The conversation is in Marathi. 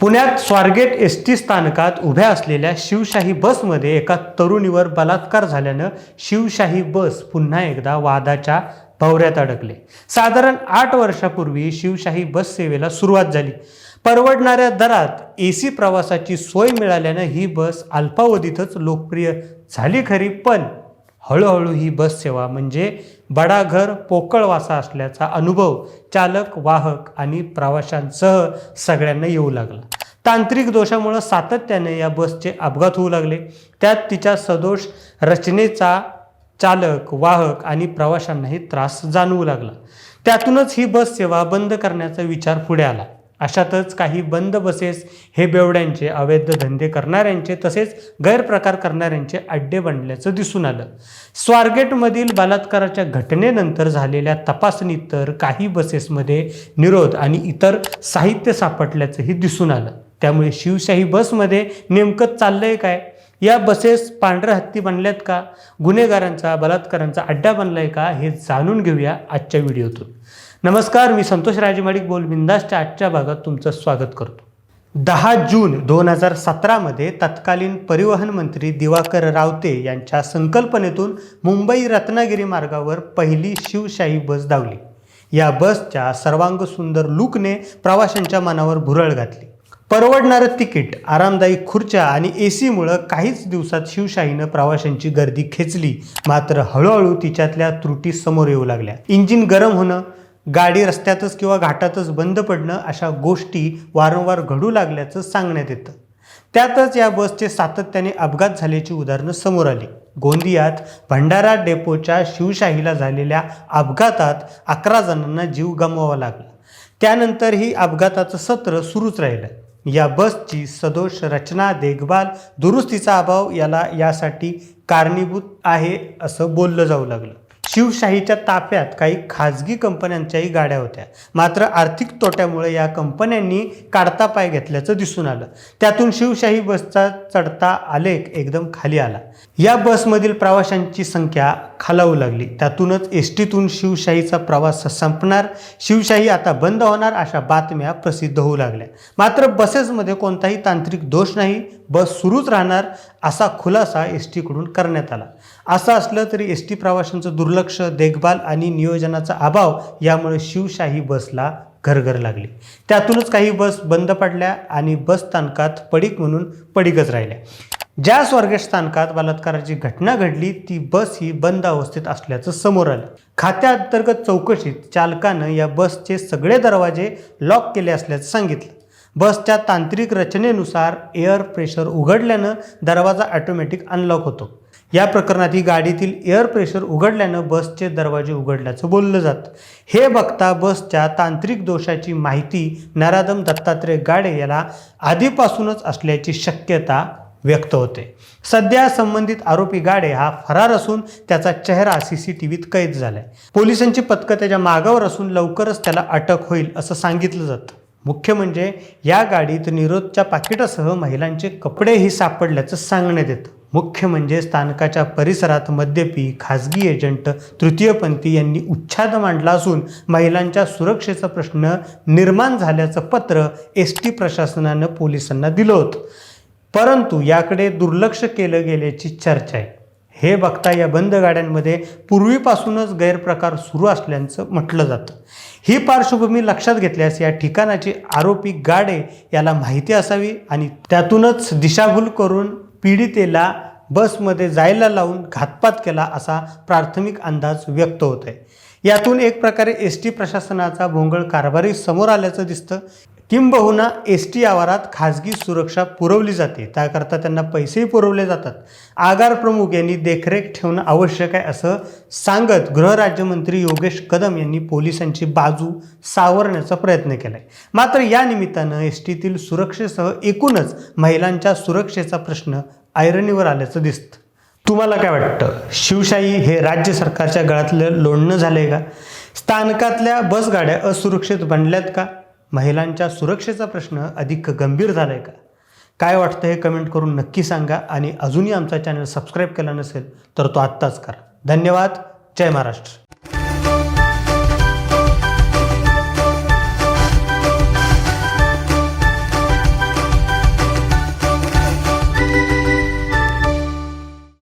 पुण्यात स्वारगेट एस टी स्थानकात उभ्या असलेल्या शिवशाही बसमध्ये एका तरुणीवर बलात्कार झाल्यानं शिवशाही बस पुन्हा एकदा वादाच्या भवऱ्यात अडकले. साधारण आठ वर्षापूर्वी शिवशाही बस सेवेला सुरुवात झाली. परवडणाऱ्या दरात ए सी प्रवासाची सोय मिळाल्यानं ही बस अल्पावधीतच लोकप्रिय झाली खरी पण हळूहळू ही बस सेवा म्हणजे बडाघर पोकळवासा असल्याचा अनुभव चालक वाहक आणि प्रवाशांसह सगळ्यांना येऊ लागला. तांत्रिक दोषामुळं सातत्याने या बसचे अपघात होऊ लागले. त्यात तिच्या सदोष रचनेचा चालक वाहक आणि प्रवाशांनाही त्रास जाणवू लागला. त्यातूनच ही बस सेवा बंद करण्याचा विचार पुढे आला. अशातच काही बंद बसेस हे बेवड्यांचे अवैध धंदे करणाऱ्यांचे तसेच गैरप्रकार करणाऱ्यांचे अड्डे बनल्याचं दिसून आलं. स्वारगेटमधील बलात्काराच्या घटनेनंतर झालेल्या तपासणीत तर काही बसेसमध्ये निरोध आणि इतर साहित्य सापडल्याचंही दिसून आलं. त्यामुळे शिवशाही बसमध्ये नेमकं चाललंय काय? या बसेस पांढऱ्या हत्ती बनल्यात का? गुन्हेगारांचा बलात्कारांचा अड्डा बनलाय का? हे जाणून घेऊया आजच्या व्हिडिओतून. नमस्कार मी संतोष राजेमाडिक बोल बिंदासच्या आजच्या भागात तुमचं स्वागत करतो. दहा जून दोन हजार सतरामध्ये तत्कालीन परिवहन मंत्री दिवाकर रावते यांच्या संकल्पनेतून मुंबई रत्नागिरी मार्गावर पहिली शिवशाही बस धावली. या बसच्या सर्वांग सुंदर लुकने प्रवाशांच्या मनावर भुरळ घातली. परवडणारं तिकीट आरामदायी खुर्च्या आणि ए सीमुळं काहीच दिवसात शिवशाहीनं प्रवाशांची गर्दी खेचली. मात्र हळूहळू तिच्यातल्या त्रुटी समोर येऊ लागल्या. इंजिन गरम होणं गाडी रस्त्यातच किंवा घाटातच बंद पडणं अशा गोष्टी वारंवार घडू लागल्याचं सांगण्यात येतं. त्यातच या बसचे सातत्याने अपघात झाल्याची उदाहरणं समोर आली. गोंदियात भंडारा डेपोच्या शिवशाहीला झालेल्या अपघातात अकरा जणांना जीव गमवावा लागला. त्यानंतरही अपघाताचं सत्र सुरूच राहिलं. या बसची सदोष रचना देखभाल दुरुस्तीचा अभाव याला यासाठी कारणीभूत आहे असं बोललं जाऊ लागलं. शिवशाहीच्या ताफ्यात काही खाजगी कंपन्यांच्याही गाड्या होत्या. मात्र आर्थिक तोट्यामुळे या कंपन्यांनी काढता पाय घेतल्याचं दिसून आलं. त्यातून शिवशाही बसचा चढता आलेख एकदम खाली आला. या बसमधील प्रवाशांची संख्या खालावू लागली. त्यातूनच एस टीतून शिवशाहीचा प्रवास संपणार. शिवशाही आता बंद होणार अशा बातम्या प्रसिद्ध होऊ लागल्या. मात्र बसेसमध्ये कोणताही तांत्रिक दोष नाही. बस सुरूच राहणार असा खुलासा एस टीकडून करण्यात आला. असं असलं तरी एस टी प्रवाशांचं दुर्लक्ष देखभाल आणि नियोजनाचा अभाव यामुळे शिवशाही बसला घरघर लागली. त्यातूनच काही बस बंद पडल्या आणि बस स्थानकात पडीक म्हणून पडीकच राहिल्या. ज्या स्वर्गेश स्थानकात बलात्काराची घटना घडली ती बस ही बंद अवस्थेत असल्याचं समोर आलं. खात्याअंतर्गत चौकशीत चालकानं या बसचे सगळे दरवाजे लॉक केले असल्याचं सांगितलं. बसच्या तांत्रिक रचनेनुसार एअर प्रेशर उघडल्यानं दरवाजा ऑटोमॅटिक अनलॉक होतो. या प्रकरणात ही गाडीतील एअर प्रेशर उघडल्यानं बसचे दरवाजे उघडल्याचं बोललं जातं. हे बघता बसच्या तांत्रिक दोषाची माहिती नरादम दत्तात्रय गाडे याला आधीपासूनच असल्याची शक्यता व्यक्त होते. सध्या संबंधित आरोपी गाडे हा फरार असून त्याचा चेहरा सी सी टी व्हीत कैद झालाय. पोलिसांची पथकं त्याच्या मागावर असून लवकरच त्याला अटक होईल असं सांगितलं जातं. मुख्य म्हणजे या गाडीत निरोधच्या पाकिटासह महिलांचे कपडेही सापडल्याचं सांगण्यात येतं. मुख्य म्हणजे स्थानकाच्या परिसरात मद्यपी खाजगी एजंट तृतीयपंथी यांनी उच्छाद मांडला असून महिलांच्या सुरक्षेचा प्रश्न निर्माण झाल्याचं पत्र एस टी प्रशासनानं पोलिसांना दिलं होतं. परंतु याकडे दुर्लक्ष केलं गेल्याची चर्चा आहे. हे बघता या बंद गाड्यांमध्ये पूर्वीपासूनच गैरप्रकार सुरू असल्याचं म्हटलं जातं. ही पार्श्वभूमी लक्षात घेतल्यास या ठिकाणाची आरोपी गाडे याला माहिती असावी आणि त्यातूनच दिशाभूल करून पीडितेला बसमध्ये जायला लावून घातपात केला असा प्राथमिक अंदाज व्यक्त होत आहे यातून एक प्रकारे एस टी प्रशासनाचा भोंगळ कारभारी समोर आल्याचं दिसतं. किंबहुना एस टी आवारात खाजगी सुरक्षा पुरवली जाते. त्याकरता त्यांना पैसेही पुरवले जातात. आगार प्रमुख यांनी देखरेख ठेवणं आवश्यक आहे असं सांगत गृहराज्यमंत्री योगेश कदम यांनी पोलिसांची बाजू सावरण्याचा प्रयत्न केला आहे मात्र या निमित्तानं एस टीतील सुरक्षेसह एकूणच महिलांच्या सुरक्षेचा प्रश्न ऐरणीवर आल्याचं दिसतं. तुम्हाला काय वाटतं? शिवशाही हे राज्य सरकारच्या गळातलं लोणणं झालंय का? स्थानकातल्या बसगाड्या असुरक्षित बनल्यात का? महिलांच्या सुरक्षेचा प्रश्न अधिक गंभीर झाला आहे का? काय वाटतं हे कमेंट करून नक्की सांगा आणि अजूनही आमचा चॅनल सबस्क्राईब केला नसेल तर तो आत्ताच करा. धन्यवाद. जय महाराष्ट्र.